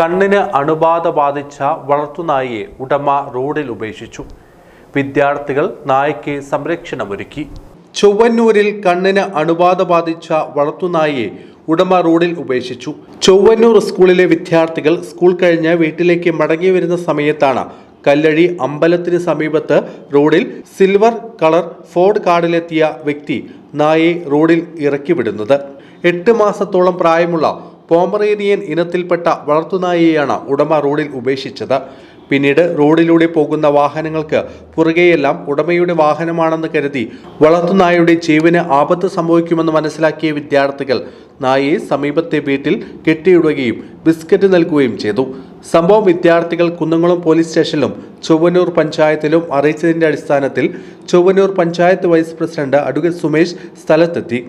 കണ്ണിന് അണുബാധ ബാധിച്ച വളർത്തുനായിയെ ഉടമ റോഡിൽ ഉപേക്ഷിച്ചു. വിദ്യാർത്ഥികൾ നായയ്ക്ക് സംരക്ഷണമൊരുക്കി. ചൊവ്വന്നൂരിൽ കണ്ണിന് അണുബാധ ബാധിച്ച വളർത്തുനായിയെ ഉടമ റോഡിൽ ഉപേക്ഷിച്ചു. ചൊവ്വന്നൂർ സ്കൂളിലെ വിദ്യാർത്ഥികൾ സ്കൂൾ കഴിഞ്ഞ് വീട്ടിലേക്ക് മടങ്ങി വരുന്ന സമയത്താണ് കല്ലഴി അമ്പലത്തിന് സമീപത്ത് റോഡിൽ സിൽവർ കളർ ഫോർഡ് കാർഡിലെത്തിയ വ്യക്തി നായയെ റോഡിൽ ഇറക്കി വിടുന്നത്. എട്ട് മാസത്തോളം പ്രായമുള്ള പോമറേനിയൻ ഇനത്തിൽപ്പെട്ട വളർത്തുനായിയാണ് ഉടമ റോഡിൽ ഉപേക്ഷിച്ചത്. പിന്നീട് റോഡിലൂടെ പോകുന്ന വാഹനങ്ങൾക്ക് പുറകെയെല്ലാം ഉടമയുടെ വാഹനമാണെന്ന് കരുതി വളർത്തുനായയുടെ ജീവന് ആപത്ത് സംഭവിക്കുമെന്ന് മനസ്സിലാക്കിയ വിദ്യാർത്ഥികൾ നായയെ സമീപത്തെ വീട്ടിൽ കെട്ടിയിടുകയും ബിസ്ക്കറ്റ് നൽകുകയും ചെയ്തു. സംഭവം വിദ്യാർത്ഥികൾ കുന്നംകുളം പോലീസ് സ്റ്റേഷനിലും ചൊവ്വന്നൂർ പഞ്ചായത്തിലും അറിയിച്ചതിന്റെ അടിസ്ഥാനത്തിൽ Chowwannur panchayat vice president advocate Sumesh സ്ഥലത്തെത്തി.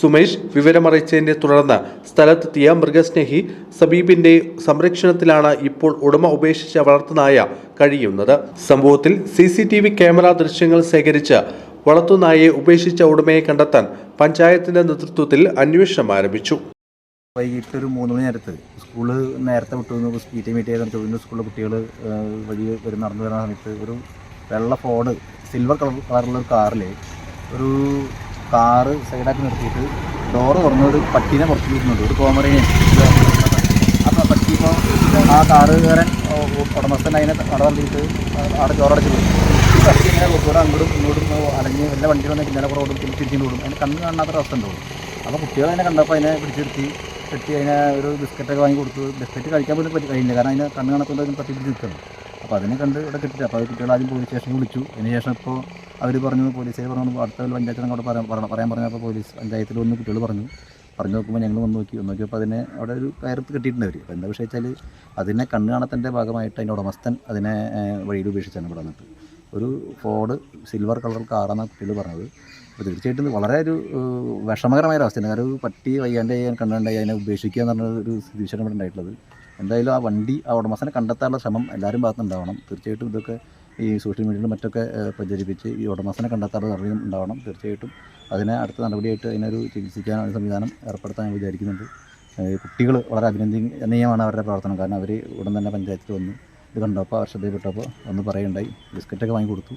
സുമേഷ് വിവരമറിയിച്ചതിനെ തുടർന്ന് സ്ഥലത്തെത്തിയ മൃഗസ്നേഹി സബീബിന്റെ സംരക്ഷണത്തിലാണ് ഇപ്പോൾ ഉടമ ഉപേക്ഷിച്ച വളർത്തുനായ കഴിയുന്നത്. സംഭവത്തിൽ C C T V camera ദൃശ്യങ്ങൾ ശേഖരിച്ച് വളർത്തുനായെ ഉപേക്ഷിച്ച ഉടമയെ കണ്ടെത്താൻ പഞ്ചായത്തിന്റെ നേതൃത്വത്തിൽ അന്വേഷണം ആരംഭിച്ചു. വൈകിട്ട് ഒരു മൂന്ന് മണി നേരത്ത് സ്കൂൾ നേരത്തെ വിട്ടു പി ടി മീറ്റ് ചെയ്ത് ചോദിക്കുന്ന സ്കൂളിലെ കുട്ടികൾ വഴി വരും നടന്നു വരുന്ന സമയത്ത് ഒരു വെള്ള ഫോർഡ് സിൽവർ കളർ കളറുള്ള ഒരു കാറിൽ ഒരു കാറ് സൈഡാക്കി നിർത്തിയിട്ട് ഡോറ് തുറന്ന് ഒരു പട്ടീനെ പുറത്ത് വരുന്നുണ്ട് ഒരു കോമറിനെ അപ്പോൾ പട്ടി ഇപ്പോൾ ആ കാറ് കയറാൻ ഉടമസ്ഥൻ അതിനെ അടർത്തിയിട്ട് അവിടെ ചോറടച്ച് പോയി പട്ടി ഇങ്ങനെ കൂടെ അങ്ങോട്ടും ഇങ്ങോട്ടും അലഞ്ഞ് എല്ലാ വണ്ടി വന്ന് പിന്നാലെ കൂടെ ഓടും പിന്നെ തിരിച്ചു ഓടും. അതിന് കണ്ണ് കാണാത്ത അവസ്ഥ ഉണ്ടാവും. അപ്പോൾ കുട്ടികൾ അതിനെ കണ്ടപ്പോൾ അതിനെ പിടിച്ചെടുത്തി കെട്ടി അതിനെ ഒരു ബിസ്ക്കറ്റൊക്കെ വാങ്ങി കൊടുത്തു ബിസ്ക്കറ്റ് കഴിക്കാൻ പോലും പറ്റി കഴിയില്ല. കാരണം അതിനെ കണ്ണ് കാണാത്തതുകൊണ്ട് അതിന് പറ്റി നിൽക്കണം. അപ്പോൾ അതിനെ കണ്ട് ഇവിടെ കിട്ടില്ല അപ്പോൾ അത് കുട്ടികൾ ആദ്യം പോലീസ് സ്റ്റേഷനിൽ വിളിച്ചു. അതിന് ശേഷം ഇപ്പോൾ അവർ പറഞ്ഞു പോലീസുകാർ പറഞ്ഞു അടുത്ത പഞ്ചായത്തിന് അങ്ങോട്ട് പറയാൻ പറയാൻ പറഞ്ഞപ്പോൾ പോലീസ് പഞ്ചായത്തിൽ വന്ന് കുട്ടികൾ പറഞ്ഞു. പറഞ്ഞു നോക്കുമ്പോൾ ഞങ്ങൾ വന്ന് നോക്കി. വന്ന് നോക്കിയപ്പോൾ അതിനെ അവിടെ ഒരു കയർത്ത് കെട്ടിയിട്ടുണ്ട് അവർ അപ്പോൾ എന്താ വിഷയം വെച്ചാൽ അതിനെ കണ്ണ് ഭാഗമായിട്ട് അതിന്റെ ഉടമസ്ഥൻ അതിനെ വഴിയിൽ ഉപേക്ഷിച്ചാണ് ഇവിടെ വന്നിട്ട്. ഒരു ഫോഡ് സിൽവർ കളർ കാറാണ് കുട്ടികൾ പറഞ്ഞത്. അപ്പോൾ തീർച്ചയായിട്ടും വളരെ ഒരു വിഷമകരമായ ഒരു അവസ്ഥയാണ് കാരണം പട്ടി വയ്യാണ്ട് ചെയ്യാൻ കണ്ണുണ്ടായി അതിനെ ഉപേക്ഷിക്കുക എന്ന് പറഞ്ഞ ഒരു സ്ഥിതിവിശേഷം ഇവിടെ ഉണ്ടായിട്ടുള്ളത്. എന്തായാലും ആ വണ്ടി ആ ഉടമസ്ഥനെ കണ്ടെത്താനുള്ള ശ്രമം എല്ലാവരും ഭാഗത്തുനിന്നുണ്ടാവണം. തീർച്ചയായിട്ടും ഇതൊക്കെ ഈ സോഷ്യൽ മീഡിയയിലും മറ്റൊക്കെ പ്രചരിപ്പിച്ച് ഈ ഉടമസ്ഥനെ കണ്ടെത്താനുള്ള അറിവും ഉണ്ടാവണം. തീർച്ചയായിട്ടും അതിനെ അടുത്ത നടപടിയായിട്ട് അതിനൊരു ചികിത്സിക്കാൻ സംവിധാനം ഏർപ്പെടുത്താൻ ഞാൻ വിചാരിക്കുന്നുണ്ട്. കുട്ടികൾ വളരെ അഭിനന്ദനീയമാണ് അവരുടെ പ്രവർത്തനം. കാരണം അവർ ഉടൻ തന്നെ പഞ്ചായത്തിൽ വന്നു. ഇത് കണ്ടപ്പോൾ അവർ ശ്രദ്ധയിൽപ്പെട്ടപ്പോൾ ഒന്ന് പറയുണ്ടായി ബിസ്ക്കറ്റൊക്കെ വാങ്ങി കൊടുത്തു